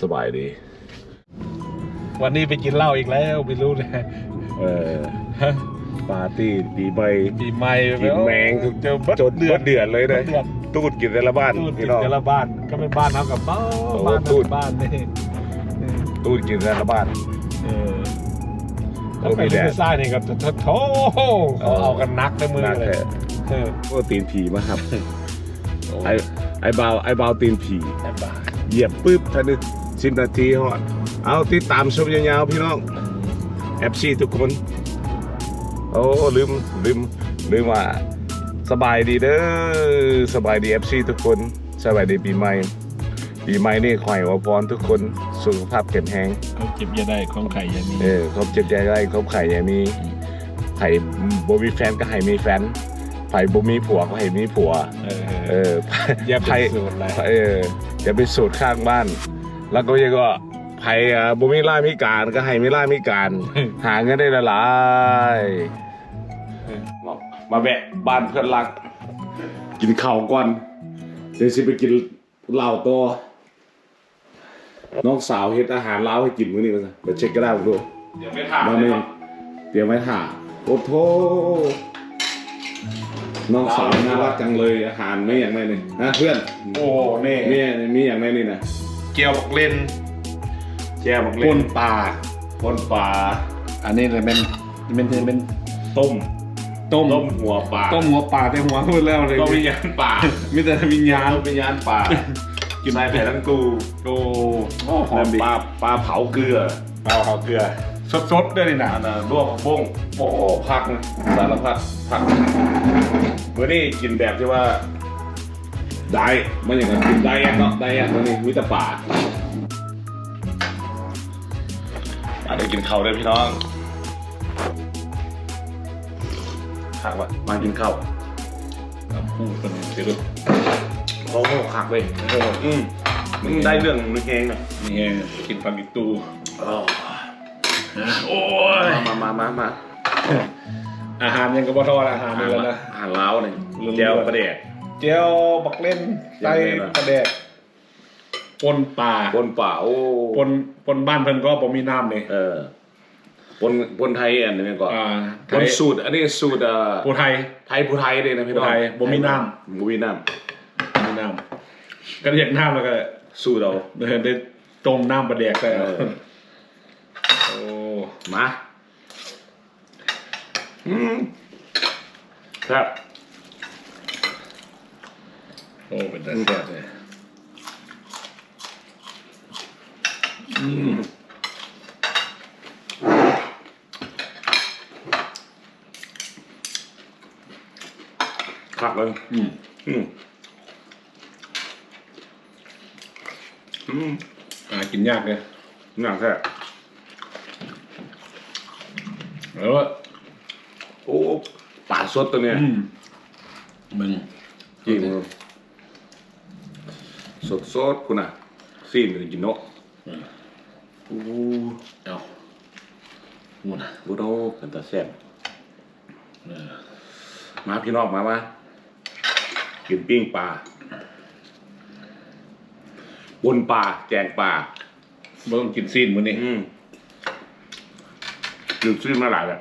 สบายดี วันนี้ไปกินเหล้าอีกแล้วไม่รู้เลยเออปาร์ตี้ปีใหม่ปีใหม่กินแมงทุกเจอบัดจนเดือดเดือดเลยนะเดือดตูดกินแต่ละบ้านตูดกิพี่นน้อง แต่ละบ้านก็เป็นบ้านเท่ากับบ้านโอ้บ้านตูตูดดบ้านนี่เออตูดกินแต่ละบ้าน เออโอ้แล้วไปมีแดเล่ดนซ่ายนี่ก็โถโถเขาเอากันนักในมือนักเลยแท้เออโอ้ตีนผีมาครับ โอ้ไอไอบาวไอบาวตีนผีแอบบ้า เหยียบปุ๊บภายในสิบนาทีฮอดเอาติดตามชมยาวๆพี่น้องแอฟซีทุกคน โอ้ลืมลืมลืมว่าสบายดีเด้อสบายดีเอฟซีทุกคนสบายดีปีใหม่ปีใหม่นี่ขอให้อวยพรทุกคนสุขภาพแข็งแรงเขาเก็บยาได้ของไข่อยางนี้เออครบเจ็ดแดงได้ครบไข่อย่ามีไข่บ่มีแฟนก็ให้มีแฟนไผ่บ่มีผัวก็ให้มีผัว เออเอออย่าไปไผ่สูตรอะไร เออจะไปสูตรข้างบ้าน แล้วก็ยังก็ไผ่อะบ่มีล่ามีการก็ให้มีล่ามีการ หาเงินได้ละหลายมามาแวะบ้านเพื่อนรัก กินข้าวก่อนเดี๋ยวสิไปกินเหล้าตัวน้องสาวเฮ็ดอาหารลาวให้กินมื้อนี้มาซะไปเช็คก็ได้ผมดูเดี๋ยวไปถามมาเลเมยนเตรียมไว้ถ่าโอ้โถ น้องสาวน่ารักจังเลยอาหารไม่อย่างไรนี่นะเพื่อนโอ้นี่มีมีอย่างไรนี่นะเกี๊ยวบักเลนแจ่บักปเล่นนปลาปนปลาอันนี้เลยเป็นเป็นเป็นต้มต้มต้มหัวปลาต้มหัวปลาแต่หัวพูดแล้วเลยต้มวิญญาณปลามีแต่วิญญาณต้มวิญญาณปลากินใส่แผ่นทั้งกูโอ้โอ้หอมดีปลาปลาเผาเกลือเปล่าเขาเกลือ สดๆด้วยนี่นะอันน่ะลวกผักบุ้งโอ้ผักนะสารพัดผักเมื่อนี้กินแบบที่ว่าได้มันอย่างนั้นกินได้แอดเนาะได้แอดวันนี้มีแต่ป่าอาจจะกินข้าวด้วยพี่น้องขักวะมากินข้าวพูดกันเดี๋ยวดูโอ้โหขักเลยอืมมันได้เรื่องนึกเองนะนี่ไงกินปลากิตู โอ้ยมามามามาอาหารยังก็บ่ทอดอาหารนี่แล้วนะอาหารล้าวเนี่ยเรื่องแจวประเดกเจียวบักเล่นไตยังไงล่ะกระแดกปนปลาบนป่าโอ้ปนปนบ้านเพิ่นก็บ่มีน้ำเลยเออปนปนไทยอันนี้ก่อนอ่าปนสูตรอันนี้สูตรเอ่อปูไทยไทยผู้ไทยเลยนะพี่น้องผู้ไทยบ่มีน้บ่มีน้บ่มีน้ำก็เรียกน้ำแล้วก็ำสูตรเอาเดินได้ต้มน้ำปลาแดกได้เออโอ้ มาอืมครับโอ้เป็นแต่แซ่บเลยอืมขักเลยอืมอืมอืมอ่ากินยากเลยหนังแท้ แล้วว่าโอ้ป่าสดตัวเนี้ยอืมมึงจริงสดสดๆคุณอะซีนเป็นกินเนาะโอ้เอามูนะบุโรเป็นตาแซ่บเออมาพี่น้องมามากินปิ้งปลาบนปลาแจงปลาบ่ต้องกินซีนมื้อนี้ อืมอยู่ซื้อมาหลายแบบ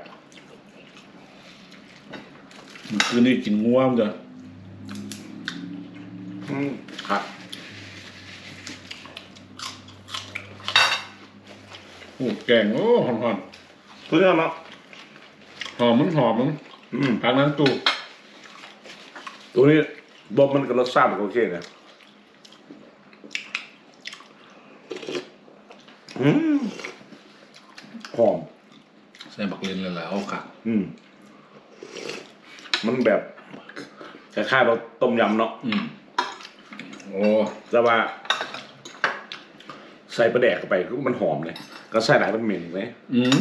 คืนนี้กินง่วงจ้ะอืมครับโอ้แกงโอ้หอมเพื่อนเนาะๆหอมมันหอมมันอืม พักนั้นตู้ตัวนี้บอมมันกับรสชาติมันก็โอเคนะอืมหอม ใส่บักเลนเลยล่ะเอาค่ะอืม มันแบบคล้ายๆเราต้มยำเนาะอืมโอ้แต่ว่า ใส่ปลาแดกเข้าไปก็มันหอมเลย ก็ใส่หลายมันเหม็นไหมอืม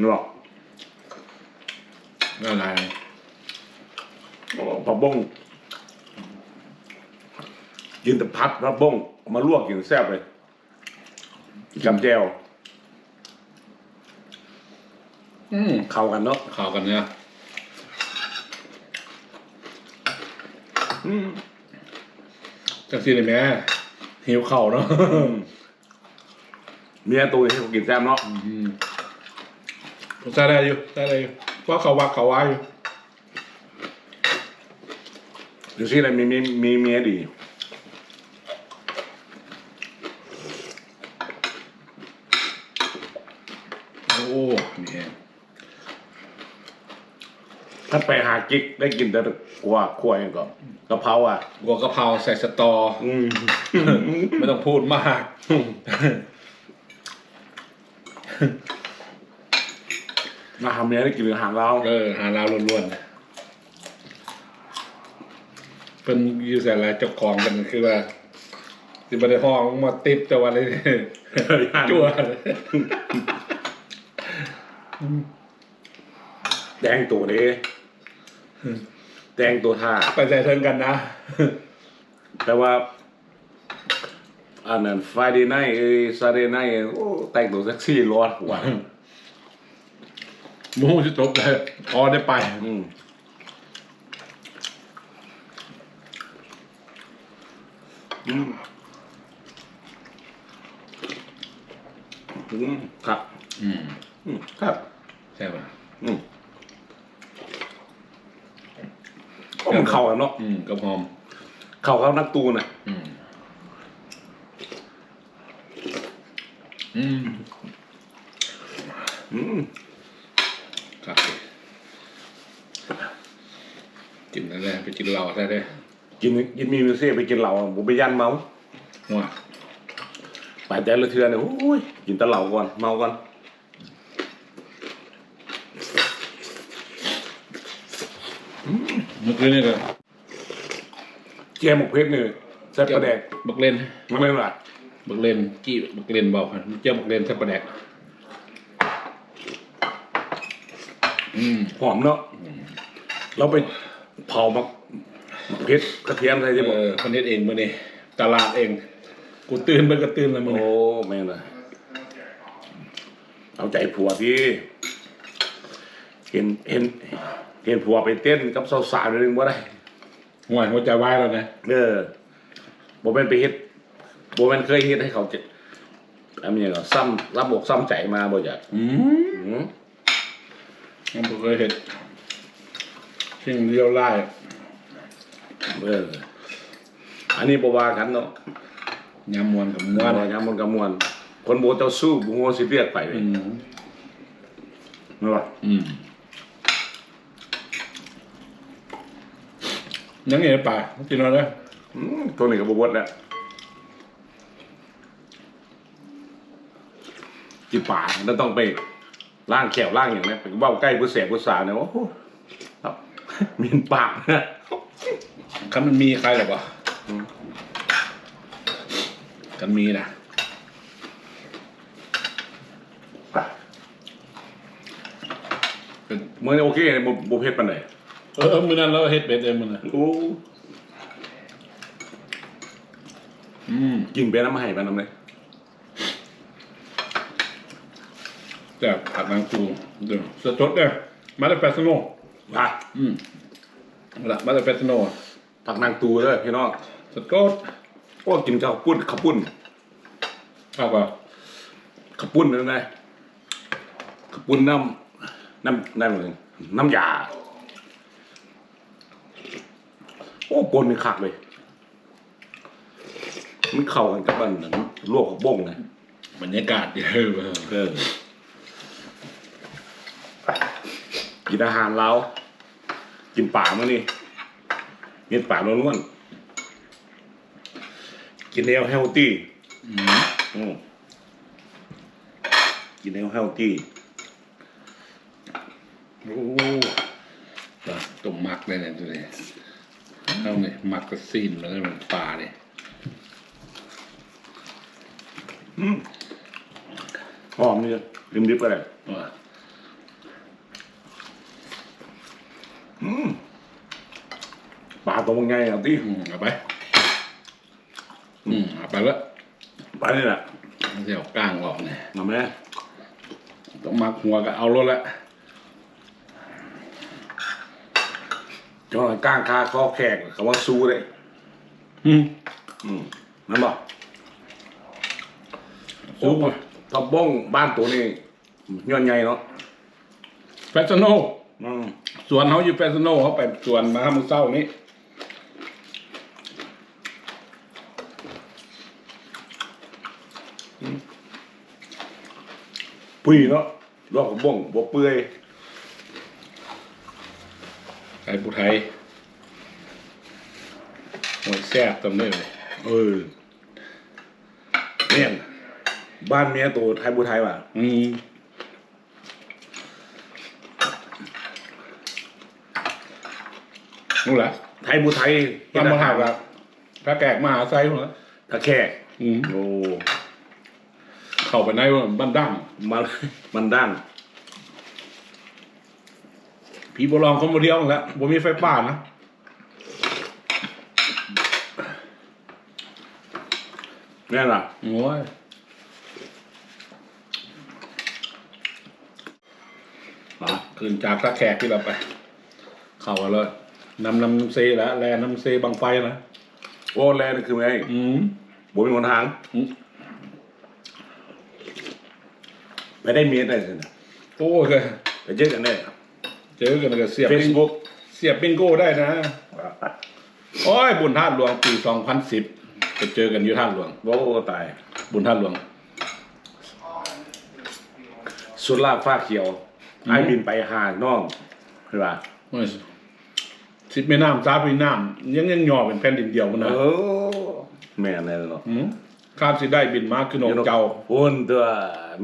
นึกออกอะไรโอ้ผักบ้งกินแต่พัดผักบ้งเอามาลวกกินแซ่บเลยกับแจว อืมเข้ากันเนาะข่าวกันเนี่ยอืมจังซี่เลยแม่หิวเข่าวเนาะเมียตัวนี้ให้ผมกินแซ่บเนาะอืมผมใส่ได้อยู่ใส่ได้อยู่เพราะเขาวักเขาว่าอยู่ดูสิอะไรมีมีมีเมียดีโอ้นี่เอง ถ้าไปหากิ๊กได้กินแต่กลัวกลัวเองก็กะเพราอะกัวกะเพราใส่สตออืมไม่ต้องพูดมากมาทำเมียได้กินอาหารเราเออหาลาวล้วนๆเป็นอยูใส่อะไรเจ้าของกันคือว่าสิบันไดห้องมาติดแต่วันนี้จั่วเลยแดงตัวเด้ แดงตัวท่าไปใส่เทิงกันนะ แต่ว่าอันนั้น Friday night เอ้ย Saturday night เอ้ยโอ้แต่งตัวเซ็กซี่ร้อนหัวหมูจะจบเลยพอได้ไปอืมอืมอืมครับอืมอืม ครับ ใช่ป่ะอืมก็มัน เข้าเนาะอืมกระพร้อม เข้าเขานักตูนอะ อืม อืมอืมครับกินอะไรไปกินเหล้าได้ได้กินกินมีมิวเซ่ไปกินเหล้าผมไปยันเมาว่าไปแต่ละเทือเนี่ยโอ้ยกินแตะเหล้าก่อนเมาก่อน เมื่อคืนนี่ก็แกมหมกเพชรเนี่ยแซ่บประแดกบักเล่นมันไม่เป็นไรบักเล่นจี้บักเล่นเบาครับเจ้าบักเล่นแซ่บประแดกอืมหอมเนาะเราไปเผาหมักหมักเพชรกระเทียมอะไรที่บอกเออคนนี้เองมื่อนี้ตลาดเอง กูตื่นมันก็ตื่นเลยมื่อโอ้นี้แม่งเลยเอาใจผัวที่ เห็นเห็นเห็นผัวไปเต้นกับสาวๆนึงว่าได้ห่วยหัวใจวายแล้วนะเออโบเป็นไปเฮ็ดโบเป็นเคยเฮ็ดให้เขาเจ็บอันนี้ก็ซ้ำรับบกซ้ำใจมาบ่อยากอืมอืมมันบ่เคยเห็นสิ่งเดียวไล่เอออันนี้บ่ว่ากันเนาะยำมวนกับมม่ววนนยามมันก็ม่วน คนโบเจ้าสู้บ่ฮู้ว่าสิเรียกไปเลยอืมนั่นว่าอืม ยังไงป่ากินอะไรอืมตัวนี้ก็บ่บดแล้วกินป่าแล้วต้องไปล้างแขวล้างอย่างนี้ไปเว้าใกล้ผู้แสบผู้สาวเนี่ยโอ้โหครับมีนปากนะคันมันมีใครหรอวะอืมกันมีนะเป็นมื้อนี้โอเคบ่บ่เผ็ดปานใด เออมือนั้นเราเฮ็ดเป็ดเองมือนั้นโอ้อืมกินไปน้ำให้ไปน้ำเลยแต่ผัดนางตูเดี๋ยวสดๆเนี่ยมาได้แปดสโนมาอืมละมาแต่เป็ดสโนผักนางตูเด้อพี่น้องสดก็โอ้กินข้าวปุ้นข้าวปุ้นเอาวป่ะข้าวปุ้นนั่นไงข้าวปุ้นน้ำน้ำน้ำน้ำยา โอ้ปนนี่คักเลย มันเข้ากันกับมันนั้นลวกกับบ้งนะบรรยากาศเยอะเว้ยเออกินอาหารเรากินป่ามานี่กินป่าล้วนๆกินแนวเฮลตี้อืมอืมกินแนวเฮลตี้โอ้ป่ะต้มมักเลยเนี่ยตัวนี้ เอาเนี่ยมักกระซีนแล้วก็มันปลาเนี่ยอืมหอมนี่ริมริบก็ได้ว่าอืมปลาตัวมันไงอะที่เอาไป อืมเอาไปแล้วปนี่แหละเดี๋ยวกลางออกเนี่ยมาแม่ต้องมักหัวก็เอารถละ จังหวะก้างคาคอแขกคำว่าซูเลยอืมอืมนั่นบอกสูงกว่าทับบ้งบ้านตัวนี้ย้อนใหญ่เนาะแฟชั่นโนอืมสวนเขาอยู่แฟชั่นโนเขาไปสวนมาเมื่อเช้านี้ปุยเนาะลอกกับบ้งบ่เปื่อย ไอ้ผู้ไทยโอ้ยแซ่บตำเลยเออเนี่ยบ้านเมียตัวไทยบูไทยว่ะอืมนู่นแหละไทยบูไทยตามมาหาแบบพระแกกมหาไซหัวตะแคกอืมโอ้เข้าไปในบ้านดั้งมันมันด้าน ผีโบราณคนมาเดียวนั่นแหล้วบ่มีไฟป่านะแน่ล่ะโอ้ยอะคืนจากพระแขกที่เราไป เข้ามาเลยนำนำเซแล้วแลน้ำเซบังไฟนะโอ้แลนี่คือไงอืมบ่มีหนทางอืมไปได้เมียได้สินะโอ้ยไปเจอกันได้เจอกันก็เสียบเฟซบุ๊กเสียบบิงโก้ได้นะ โอ้ย บุญท่าตุหลวงปีสองพันสิบไปเจอกันอยู่ท่าตุหลวง โอ้ตาย บุญท่าตุหลวง สุดลาบฟ้าเขียว อืม ไอ้บินไปหาน้องเห็นป่ะโอ้ยสิบแม่น้ำซาปีน้ำยังยังหย่อเป็นแผ่นดินเดียวมันนะเออแม่นแน่เนาะอืมข้ามสิได้บินมาคือนกเจ้าพุ่นตัว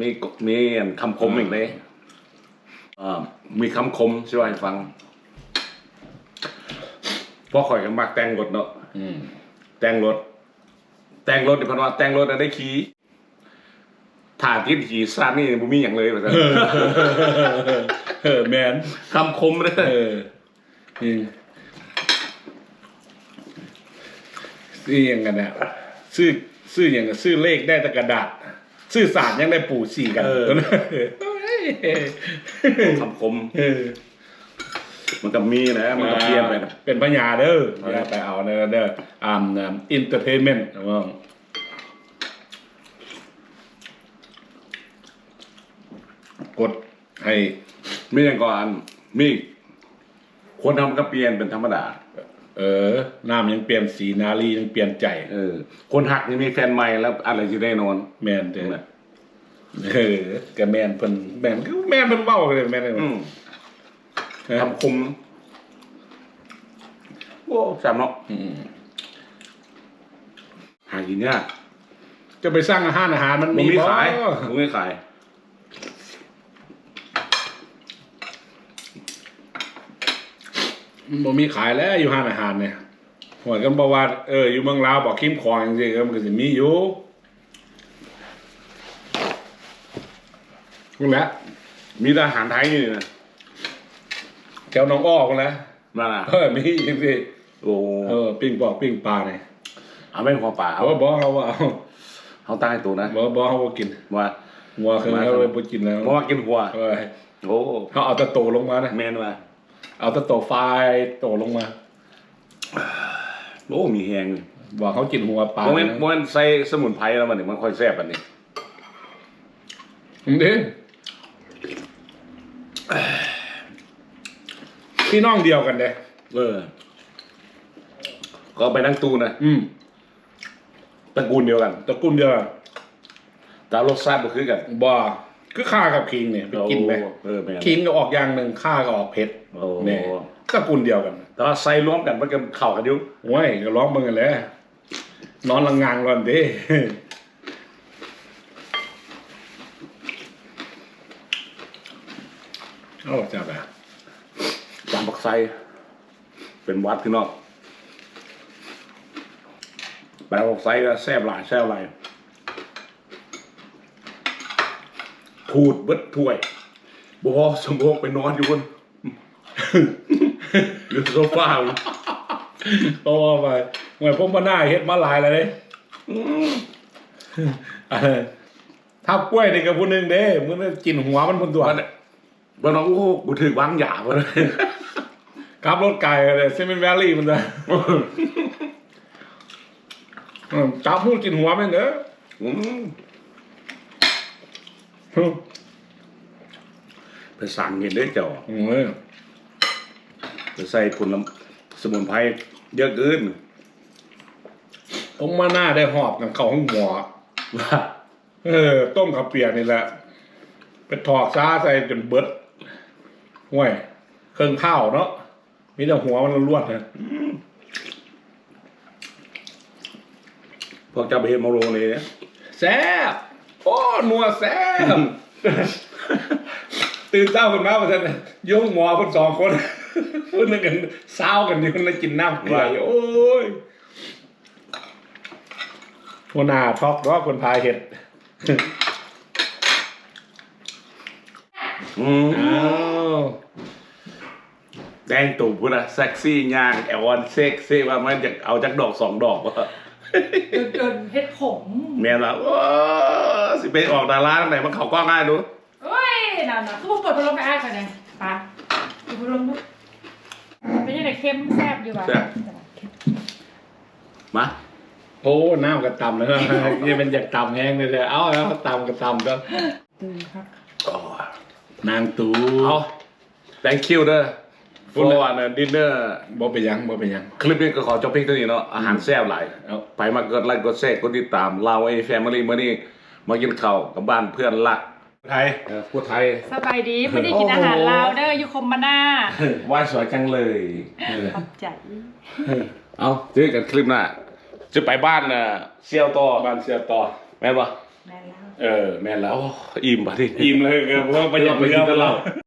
มีมีอันคำคมอีกเลยอ่า มีคำคมช่วยให้ฟังพ่อข่อยก็มักแต่งรถเนาะอืมแต่งรถ แต่งรถเดี๋ยวเพนว่าแต่งรถน่ะได้ขี่ถ่าทิศขี่ซาดนี่บ่มีอย่างเลยว่าซั่นเออแมนคำคมเลยเออนี่ซื้อยังกันเนี่ยซื้อซื้ออย่างกับซื้อเลขได้แต่กระดาษ ซื้อศาสตร์ยังได้ปู่สี่กันเออเฮ้ย คำคมเออมันก็มีนะมันก็เปลี่ยนไปนะเป็นพญาเด้อเออออย่าไปเอาเด้อเด้ออ่ามอินเตอร์เทนเมนต์นะมั้งกดให้มีอย่างก่อนมีคนทำก็เปลี่ยนเป็นธรรมดา เออ น้ำยังเปลี่ยนสีนาลียังเปลี่ยนใจ เออ คนหักนี่มีแฟนใหม่แล้วอะไรจะได้นอน แมนเด้อ เออกะแมนเพิ่นแมนคือแมนเพิ่นเว้าเลยแมนเลยอืมนะคำคมโอ้แซ่บเนาะอืมหากินยากจะไปสร้างอาหารอาหารมันมึมีงไม่บ่ขายมึงไม่ขายมันบ่มีขายแล้วอยู่ห้านอาหารเนี่ยหวยกันบอกว่าเอออยู่เมืองลาวบอกคิมคองจริงๆก็มันก็สิมีอยู่ นั่นแหละมีแต่อาหารไทยนี่นะแถวหน้องอ้อกันแหล้วมาล่ะเออมีจริงสิโอ้เออปิ้งปอกปิ้งปลาเนี่ยเอาไม่พอป่าเอาเอาบ่เอาบ่เอาเขาตายตัวนะบ่บ่เอาบ่กินว่าหัวคือเขาเลยบ่กินแล้วเพราะว่ากินหัวเออโอ้เขาเอาแตะโตลงมานะแมนว่าเอาแตะโตไฟโตลงมาโอ้มีแหงบอกเขากินหัวปลาโมเมนโมเมนใส่สมุนไพรแล้วมันถึงมันค่อยแซ่บอันนี้อืมเด้ พี่น้องเดียวกันเด้เออ ก็ไปนั่งตู้นะอืมตระกูลเดียวกันตระกูลเดียวกันแต่รสชาติบ่คือกันบ่คือข้ากับคิงเนี่ยไปกินไหมโอ้เออแม่นคิงก็ออกอย่างหนึ่งข้าก็ออกเผ็ดโอ้เนี่ยตระกูลเดียวกัน แต่ว่าใส่รวมกันมันก็เข้ากันอยู่โอ้ยก็ร้องเบิ่งกันแหล้วนอนลังงางก่อนเด้ เอาจับอะจามบักไซเป็นวัดพี่น้องแปลบักไซก็แซ่บหลายแซ่บหลายพูดเบิดถ้วยบพอสมโภคไปนอนอยู่บนอยู่โซฟาอยู่โอ้ไปเหมือนผมมาหน้าเฮ็ดมาหลายเลยเด้อืมเออถ้ากล้วยนี่กับผู้หนึ่งเด้มึงได้กินหัวมันบนตัว มันมันน้องโอ้โหกูถือวางหยาบเลยขับรถไกลเลยเซมินแวลลี่มันจะอืมจับพูดกินหัวมันเด้ออืมไปสั่งเงินได้เจ้าอืมจะใส่ผลลำสมุนไพรเยอะเกินผมมาหน้าได้หอบกับเขาห้องหมอว่าเออ ต้มข้าวเปียกนี่แหละ ไปถอกซ้าใส่จนเบิด ห่วยเครื่องข้าวเนาะมีแต่หัวมันล้วนๆนะพวกเจ้าไปเห็นมาโรงเลยเนี่ยแซ่บโอ้นัวแซ่บตื่นเช้าขึ้นมาประชันยงหมอคนสองคนคนนึงกันเศร้ากันอยู่คนนึงกินน้ำเกลืออยู่โอ้ยหัวหน้าท็อกรอบคนพายเห็ดอืมอ้าว แดงตูบพุ่นนะเซ็กซี่ย่างแอลวันเซ็กซี่ว่ามันจะเอาจากดอกสองดอกวะเดินเดินเฮ็ดผมแม่นละโอ้สิไปออกดาราทางไหนมันเขากล้องง่ายดูเอ้ยนั่นน่ะคือผมเปิดพัดลมไปอ้ายก่อนเนี่ยปะดูพัดลมดูเป็นยังไงเค็มแซ่บอยู่ป่ะมาโอ้น้ำกระตำนะนี่เป็นจากตำแห้งเลยเลยเอาแล้วตำกระตำก็ดูครับอ๋อนางตูเอา thank you เด้อ for วันดินเนอร์บ่ไปนหยังบ่ไปนหยัง คลิปนี้ก็ขอจบเพียงเท่านี้เนาะอาหารแซ่บหลายเอาไปมากดไลค์กดแชร์กดติดตามเราไอ้แฟมิลี่มื่อนี้มากินข้าวกับบ้านเพื่อนรักไทยเออพูดไทย สบายดีไม่ได้กินอาหารลาวเด้ออยู่คมมาน่าว่ายสวยจังเลยขอบใจ เอาเจอกันคลิปหน้าจะไปบ้านน่ะเซียวต่อบ้านเสียต่อแม่นปะแม่แล้ว เออแม่นแล้วโอ้อิ่มปะที่อิ่มเลยเออเพราะว่าประหยัดไปเรือกินตมาลาแล้ดว